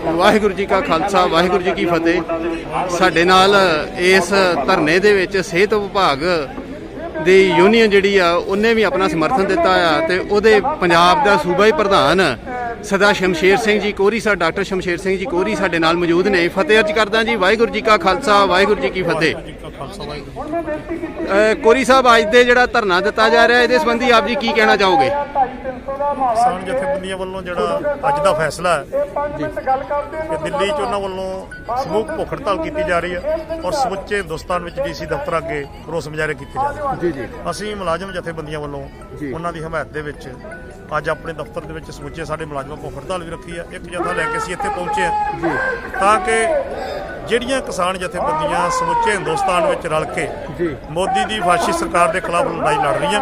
ਵਾਹਿਗੁਰੂ ਜੀ ਕਾ ਖਾਲਸਾ, ਵਾਹਿਗੁਰੂ ਜੀ ਕੀ ਫਤਿਹ। ਸਾਡੇ ਨਾਲ ਇਸ ਧਰਨੇ ਦੇ ਵਿੱਚ ਸਿਹਤ ਵਿਭਾਗ ਦੀ ਯੂਨੀਅਨ ਜਿਹੜੀ ਆ, ਉਹਨੇ ਵੀ ਆਪਣਾ ਸਮਰਥਨ ਦਿੱਤਾ ਆ ਤੇ ਉਹਦੇ ਪੰਜਾਬ ਦਾ ਸੂਬਾਈ ਪ੍ਰਧਾਨ ਸਦਾ ਸ਼ਮਸ਼ੇਰ ਸਿੰਘ ਜੀ ਕੋਹਰੀ ਸਾਹਿਬ ਡਾਕਟਰ ਸ਼ਮਸ਼ੇਰ ਸਿੰਘ ਜੀ ਕੋਹਰੀ ਸਾਡੇ ਨਾਲ ਮੌਜੂਦ ਨੇ। ਫਤਿਹ ਅਰਜ ਕਰਦਾ ਜੀ, ਵਾਹਿਗੁਰੂ ਜੀ ਕਾ ਖਾਲਸਾ, ਵਾਹਿਗੁਰੂ ਜੀ ਕੀ ਫਤਿਹ। ਜੀ ਕੋਰੀ ਸਾਹਿਬ, ਅੱਜ ਦੇ ਜਿਹੜਾ ਧਰਨਾ ਦਿੱਤਾ ਜਾ ਰਿਹਾ, ਇਹਦੇ ਸੰਬੰਧੀ ਆਪ ਜੀ ਕੀ ਕਹਿਣਾ ਚਾਹੋਗੇ? ਕਿਸਾਨ ਜਥੇਬੰਦੀਆਂ ਵੱਲੋਂ ਜਿਹੜਾ ਅੱਜ ਦਾ ਫੈਸਲਾ ਹੈ ਕਿ ਦਿੱਲੀ 'ਚ ਉਹਨਾਂ ਵੱਲੋਂ ਸਮੂਹ ਭੁੱਖ ਹੜਤਾਲ ਕੀਤੀ ਜਾ ਰਹੀ ਹੈ ਔਰ ਸਮੁੱਚੇ ਹਿੰਦੁਸਤਾਨ ਵਿੱਚ ਡੀਸੀ ਦਫ਼ਤਰ ਅੱਗੇ ਰੋਸ ਮੁਜ਼ਾਹਰੇ ਕੀਤੇ ਜਾ ਰਹੇ ਜੀ। ਅਸੀਂ ਮੁਲਾਜ਼ਮ ਜਥੇਬੰਦੀਆਂ ਵੱਲੋਂ। ਉਹਨਾਂ ਦੀ ਹਮਾਇਤ ਦੇ ਵਿੱਚ ਅੱਜ ਆਪਣੇ ਦਫ਼ਤਰ ਦੇ ਵਿੱਚ ਸਮੁੱਚੇ ਸਾਡੇ ਮੁਲਾਜ਼ਮਾਂ ਭੁੱਖ ਹੜਤਾਲ ਵੀ ਰੱਖੀ ਹੈ ਇੱਕ ਜਥਾ ਲੈ ਕੇ ਅਸੀਂ ਇੱਥੇ ਪਹੁੰਚੇ ਹਾਂ। ਜੀ। ਤਾਂ ਕਿ ਜਿਹੜੀਆਂ ਕਿਸਾਨ ਜਥੇਬੰਦੀਆਂ ਸਮੁੱਚੇ ਹਿੰਦੁਸਤਾਨ ਵਿੱਚ ਰਲ ਕੇ ਜੀ। ਮੋਦੀ ਦੀ ਫਾਸ਼ੀ ਸਰਕਾਰ ਦੇ ਖਿਲਾਫ ਲੜਾਈ ਲੜ ਰਹੀਆਂ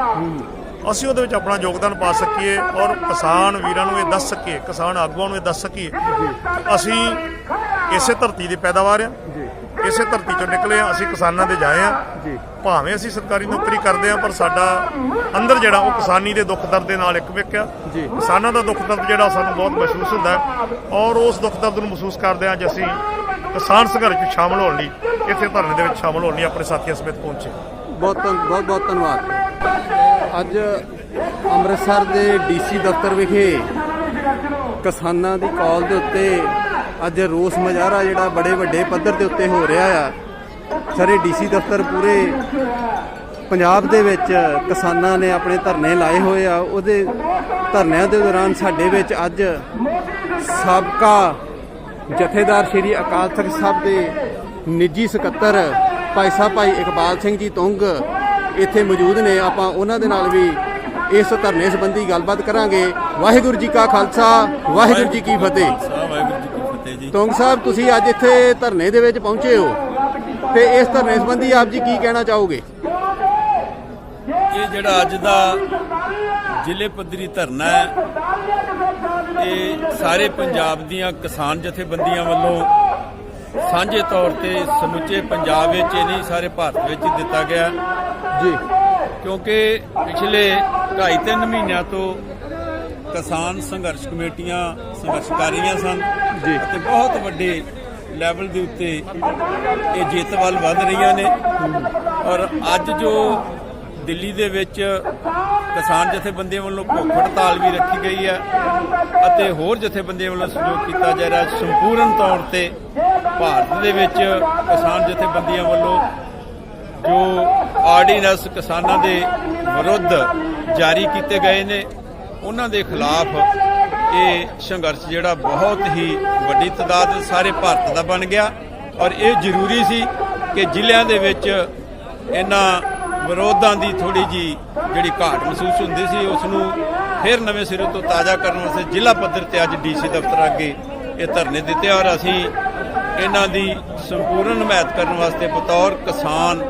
ਅਸੀਂ ਉਹਦੇ ਵਿੱਚ ਆਪਣਾ ਯੋਗਦਾਨ ਪਾ ਸਕੀਏ ਔਰ ਕਿਸਾਨ ਵੀਰਾਂ ਨੂੰ ਇਹ ਦੱਸ ਸਕੀਏ ਕਿਸਾਨ ਆਗੂਆਂ ਨੂੰ ਇਹ ਦੱਸ ਸਕੀਏ ਅਸੀਂ ਇਸੇ ਧਰਤੀ ਦੀ ਪੈਦਾਵਾਰ ਆ ਜੀ। ਇਸੇ ਧਰਤੀ ਚੋਂ ਨਿਕਲੇ ਆ ਅਸੀਂ ਕਿਸਾਨਾਂ ਦੇ ਜਾਏ ਆ ਜੀ। ਭਾਵੇਂ ਅਸੀਂ ਸਰਕਾਰੀ ਨੌਕਰੀ ਕਰਦੇ ਆ ਪਰ ਸਾਡਾ ਅੰਦਰ ਜਿਹੜਾ ਉਹ ਕਿਸਾਨੀ ਦੇ ਦੁੱਖ ਦਰਦ ਦੇ ਨਾਲ ਇੱਕ ਵਿਕ ਆ ਜੀ। ਕਿਸਾਨਾਂ ਦਾ ਦੁੱਖ ਦਰਦ ਜਿਹੜਾ ਸਾਨੂੰ ਬਹੁਤ ਮਹਿਸੂਸ ਹੁੰਦਾ ਔਰ ਉਸ ਦੁੱਖ ਦਰਦ ਨੂੰ ਮਹਿਸੂਸ ਕਰਦੇ ਆ ਅੱਜ ਅਸੀਂ ਕਿਸਾਨ ਸੰਘਰਸ਼ ਵਿੱਚ ਸ਼ਾਮਲ ਹੋਣ ਲਈ ਇੱਥੇ ਧਰਨੇ ਦੇ ਵਿੱਚ ਸ਼ਾਮਲ ਹੋਣ ਲਈ ਆਪਣੇ ਸਾਥੀਆਂ ਸਮੇਤ ਪਹੁੰਚੇ। ਬਹੁਤ ਬਹੁਤ ਬਹੁਤ ਧੰਨਵਾਦ। ਅੱਜ ਅੰਮ੍ਰਿਤਸਰ ਦੇ ਡੀਸੀ ਦਫ਼ਤਰ ਵਿਖੇ ਕਿਸਾਨਾਂ ਦੀ ਕਾਲ ਦੇ ਉੱਤੇ ਅੱਜ ਰੋਸ ਮੁਜ਼ਾਹਰਾ ਜਿਹੜਾ ਬੜੇ ਵੱਡੇ ਪੱਧਰ ਦੇ ਉੱਤੇ ਹੋ ਰਿਹਾ ਆ। ਸਾਰੇ ਡੀਸੀ ਦਫ਼ਤਰ ਪੂਰੇ ਪੰਜਾਬ ਦੇ ਵਿੱਚ ਕਿਸਾਨਾਂ ਨੇ ਆਪਣੇ ਧਰਨੇ ਲਾਏ ਹੋਏ ਆ। ਉਹਦੇ ਧਰਨਿਆਂ ਦੇ ਦੌਰਾਨ ਸਾਡੇ ਵਿੱਚ ਅੱਜ ਸਾਬਕਾ ਜਥੇਦਾਰ ਸ਼੍ਰੀ ਅਕਾਲ ਤਖਤ ਸਾਹਿਬ ਦੇ ਨਿੱਜੀ ਸਕੱਤਰ ਭਾਈ ਸਾਹਿਬ ਭਾਈ ਇਕਬਾਲ ਸਿੰਘ ਜੀ ਤੁੰਗ ਇੱਥੇ ਮੌਜੂਦ ਨੇ ਆਪਾਂ ਉਹਨਾਂ ਦੇ ਨਾਲ ਵੀ ਇਸ ਧਰਨੇ ਸੰਬੰਧੀ ਗੱਲਬਾਤ ਕਰਾਂਗੇ। ਵਾਹਿਗੁਰੂ ਜੀ ਕਾ ਖਾਲਸਾ ਵਾਹਿਗੁਰੂ ਜੀ ਕੀ ਫਤਿਹ। ਵਾਹਿਗੁਰੂ ਜੀ ਕੀ ਫਤਿਹ ਜੀ। ਤੁੰਗ ਸਾਹਿਬ ਤੁਸੀਂ ਅੱਜ ਇੱਥੇ ਧਰਨੇ ਦੇ ਵਿੱਚ ਪਹੁੰਚੇ ਹੋ। ਤੇ ਇਸ ਧਰਨੇ ਸੰਬੰਧੀ ਆਪ ਜੀ ਕੀ ਕਹਿਣਾ ਚਾਹੋਗੇ? ਇਹ ਜਿਹੜਾ ਅੱਜ ਦਾ ਜ਼ਿਲ੍ਹੇ ਪੱਧਰੀ ਧਰਨਾ ਹੈ ਇਹ ਸਾਰੇ ਪੰਜਾਬ ਦੀਆਂ ਕਿਸਾਨ ਜਥੇਬੰਦੀਆਂ ਵੱਲੋਂ ਸਾਂਝੇ ਤੌਰ ਤੇ ਸਮੁੱਚੇ ਪੰਜਾਬ ਵਿੱਚ ਇਹ ਨਹੀਂ ਸਾਰੇ ਭਾਰਤ ਵਿੱਚ ਦਿੱਤਾ ਗਿਆ। ਜੀ ਕਿਉਂਕਿ ਪਿਛਲੇ 2.5-3 ਮਹੀਨਿਆਂ ਤੋਂ ਕਿਸਾਨ ਸੰਘਰਸ਼ ਕਮੇਟੀਆਂ ਸੰਘਰਸ਼ ਕਰ ਰਹੀਆਂ ਸਨ ਜੀ। ਅਤੇ ਬਹੁਤ ਵੱਡੇ ਲੈਵਲ ਦੇ ਉੱਤੇ ਇਹ ਜਿੱਤ ਵੱਲ ਵਧ ਰਹੀਆਂ ਨੇ ਔਰ ਅੱਜ ਜੋ ਦਿੱਲੀ ਦੇ ਵਿੱਚ ਕਿਸਾਨ ਜਥੇਬੰਦੀਆਂ ਵੱਲੋਂ ਭੁੱਖ ਹੜਤਾਲ ਵੀ ਰੱਖੀ ਗਈ ਹੈ ਅਤੇ ਹੋਰ ਜਥੇਬੰਦੀਆਂ ਵੱਲੋਂ ਸਹਿਯੋਗ ਕੀਤਾ ਜਾ ਰਿਹਾ। ਸੰਪੂਰਨ ਤੌਰ ਤੇ ਭਾਰਤ ਦੇ ਵਿੱਚ ਕਿਸਾਨ ਜਥੇਬੰਦੀਆਂ ਵੱਲੋਂ ਜੋ ਆਰਡੀਨੈਂਸ ਕਿਸਾਨਾਂ ਦੇ ਵਿਰੁੱਧ ਜਾਰੀ ਕੀਤੇ ਗਏ ਨੇ, ਉਹਨਾਂ ਦੇ ਖਿਲਾਫ ਇਹ ਸੰਘਰਸ਼ ਜਿਹੜਾ ਬਹੁਤ ਹੀ ਵੱਡੀ ਤਦਾਦ ਸਾਰੇ ਭਾਰਤ ਦਾ ਬਣ ਗਿਆ ਔਰ ਇਹ ਜ਼ਰੂਰੀ ਸੀ ਕਿ ਜ਼ਿਲ੍ਹਿਆਂ ਦੇ ਵਿੱਚ ਇਹਨਾਂ ਵਿਰੋਧਾਂ ਦੀ ਥੋੜੀ ਜੀ ਜਿਹੜੀ ਘਾਟ ਮਹਿਸੂਸ ਹੁੰਦੀ ਸੀ, ਉਸ ਨੂੰ ਫਿਰ ਨਵੇਂ ਸਿਰੇ ਤੋਂ ਤਾਜ਼ਾ ਕਰਨ ਵਾਸਤੇ ਜ਼ਿਲ੍ਹਾ ਪੱਧਰ ਤੇ ਅੱਜ ਡੀਸੀ ਦਫ਼ਤਰ ਅੱਗੇ ਇਹ ਧਰਨੇ ਦਿੱਤੇ ਔਰ ਅਸੀਂ ਇਹਨਾਂ ਦੀ ਸੰਪੂਰਨ ਹਮਾਇਤ ਕਰਨ ਵਾਸਤੇ ਬਤੌਰ ਕਿਸਾਨ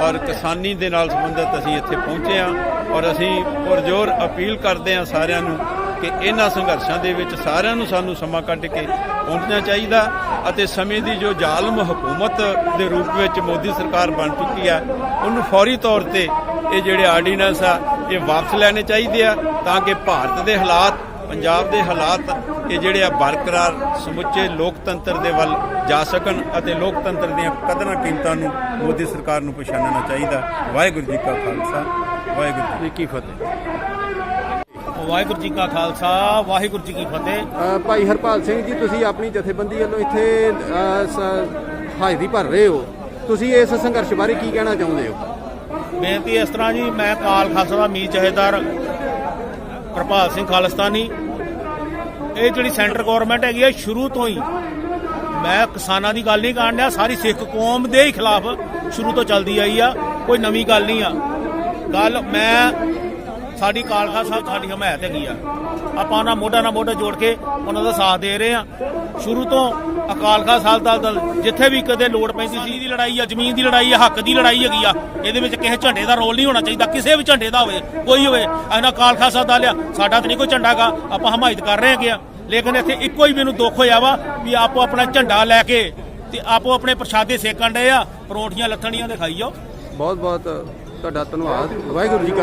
ਔਰ ਕਿਸਾਨੀ ਦੇ ਨਾਲ ਸੰਬੰਧਿਤ ਅਸੀਂ ਇੱਥੇ ਪਹੁੰਚੇ ਹਾਂ ਔਰ ਅਸੀਂ ਪੁਰਜੋਰ ਅਪੀਲ ਕਰਦੇ ਹਾਂ ਸਾਰਿਆਂ ਨੂੰ ਕਿ ਇਹਨਾਂ ਸੰਘਰਸ਼ਾਂ ਦੇ ਵਿੱਚ ਸਾਰਿਆਂ ਨੂੰ ਸਾਨੂੰ ਸਮਾਂ ਕੱਢ ਕੇ ਪਹੁੰਚਣਾ ਚਾਹੀਦਾ ਅਤੇ ਸਮੇਂ ਦੀ ਜੋ ਜ਼ਾਲਮ ਹਕੂਮਤ ਦੇ ਰੂਪ ਵਿੱਚ ਮੋਦੀ ਸਰਕਾਰ ਬਣ ਚੁੱਕੀ ਹੈ, ਉਹਨੂੰ ਫੌਰੀ ਤੌਰ ਤੇ ਇਹ ਜਿਹੜੇ ਆਰਡੀਨੈਂਸ ਆ, ਇਹ ਵਾਪਸ ਲੈਣੇ ਚਾਹੀਦੇ ਆ ਤਾਂ ਕਿ ਭਾਰਤ ਦੇ ਹਾਲਾਤ, ਪੰਜਾਬ ਦੇ ਹਾਲਾਤ ਇਹ ਜਿਹੜੇ ਆ ਬਰਕਰਾਰ ਸਮੁੱਚੇ ਲੋਕਤੰਤਰ ਦੇ ਵੱਲ ਜਾ ਸਕਣ ਅਤੇ ਲੋਕਤੰਤਰ ਦੀਆਂ ਕਦਰਾਂ ਕੀਮਤਾਂ ਨੂੰ ਮੋਦੀ ਸਰਕਾਰ ਨੂੰ ਪਛਾਣਨਾ ਚਾਹੀਦਾ। ਵਾਹਿਗੁਰੂ ਜੀ ਕਾ ਖਾਲਸਾ। ਵਾਹਿਗੁਰੂ ਜੀ ਕੀ ਫਤਿਹ। ਵਾਹਿਗੁਰੂ ਜੀ ਕਾ ਖਾਲਸਾ ਵਾਹਿਗੁਰੂ ਜੀ ਕੀ ਫਤਿਹ। ਭਾਈ ਹਰਪਾਲ ਸਿੰਘ ਜੀ ਤੁਸੀਂ ਆਪਣੀ ਜਥੇਬੰਦੀ ਵੱਲੋਂ ਇੱਥੇ ਹਾਜ਼ਰੀ ਭਰ ਰਹੇ ਹੋ। ਤੁਸੀਂ ਇਸ ਸੰਘਰਸ਼ ਬਾਰੇ ਕੀ ਕਹਿਣਾ ਚਾਹੁੰਦੇ ਹੋ? ਬੇਨਤੀ ਇਸ ਤਰ੍ਹਾਂ ਜੀ ਮੈਂ ਕਾਲ ਖਾਲਸਾ ਦਾ ਮੀਰ ਜਹੇਦਾਰ ਪ੍ਰਭਾਤ ਸਿੰਘ ਖਾਲਸਤਾਨੀ ਇਹ ਜਿਹੜੀ ਸੈਂਟਰ ਗਵਰਨਮੈਂਟ ਹੈਗੀ ਹੈ ਸ਼ੁਰੂ ਤੋਂ ਹੀ। ਮੈਂ ਕਿਸਾਨਾਂ ਦੀ ਗੱਲ ਨਹੀਂ ਕਰਨ ਡਿਆ, ਸਾਰੀ ਸਿੱਖ ਕੌਮ ਦੇ ਹੀ ਖਿਲਾਫ ਸ਼ੁਰੂ ਤੋਂ ਚੱਲਦੀ ਆਈ ਆ, ਕੋਈ ਨਵੀਂ ਗੱਲ ਨਹੀਂ ਆ। ਗੱਲ ਮੈਂ ਸਾਡੀ ਕਾਲ ਖਾਲਸਾ ਸਾਹਿਬ ਸਾਡੀ ਹਮਾਇਤ ਹੈਗੀ ਆ। ਆਪਾਂ ਉਹਨਾਂ ਮੋਢਾ ਨਾਲ ਮੋਢਾ ਜੋੜ ਕੇ ਉਹਨਾਂ ਦਾ ਸਾਥ ਦੇ ਰਹੇ ਆ। ਸ਼ੁਰੂ ਤੋਂ ਅਕਾਲ ਖਾਲਸਾ ਸਾਹਿਬ ਦਾ ਦਲ, ਜਿੱਥੇ ਵੀ ਕਦੇ ਲੋੜ ਪੈਂਦੀ ਸੀ, ਦੀ ਲੜਾਈ ਆ, ਜ਼ਮੀਨ ਦੀ ਲੜਾਈ ਆ, ਹੱਕ ਦੀ ਲੜਾਈ ਹੈਗੀ ਆ, ਇਹਦੇ ਵਿੱਚ ਕਿਸੇ ਝੰਡੇ ਦਾ ਰੋਲ ਨਹੀਂ ਹੋਣਾ ਚਾਹੀਦਾ, ਕਿਸੇ ਵੀ ਝੰਡੇ ਦਾ ਹੋਵੇ, ਕੋਈ ਹੋਵੇ। ਇਹਨਾਂ ਅਕਾਲ ਖਾਲਸਾ ਦਾ ਲਿਆ ਸਾਡਾ ਤਾਂ ਨਹੀਂ ਕੋਈ ਝੰਡਾਗਾ ਆਪਾਂ ਹਮਾਇਤ ਕਰ ਰਹੇ ਹੈਗੇ ਆ। ਲੇਕਿਨ ਇੱਥੇ ਇੱਕੋ ਹੀ ਮੈਨੂੰ ਦੁੱਖ ਹੋਇਆ ਵਾ ਵੀ ਆਪੋ ਆਪਣਾ ਝੰਡਾ ਲੈ ਕੇ ਤੇ ਆਪੋ ਆਪਣੇ ਪ੍ਰਸ਼ਾਦੇ ਸੇਕਣ ਡਏ ਆ, ਪਰੌਂਠੀਆਂ, ਲੱਥਣੀਆਂ ਦੇ ਖਾਈ ਜਾਓ। ਬਹੁਤ ਬਹੁਤ ਤੁਹਾਡਾ ਧੰਨਵਾਦ। ਵਾਹਿਗੁਰੂ ਜੀ ਕਾ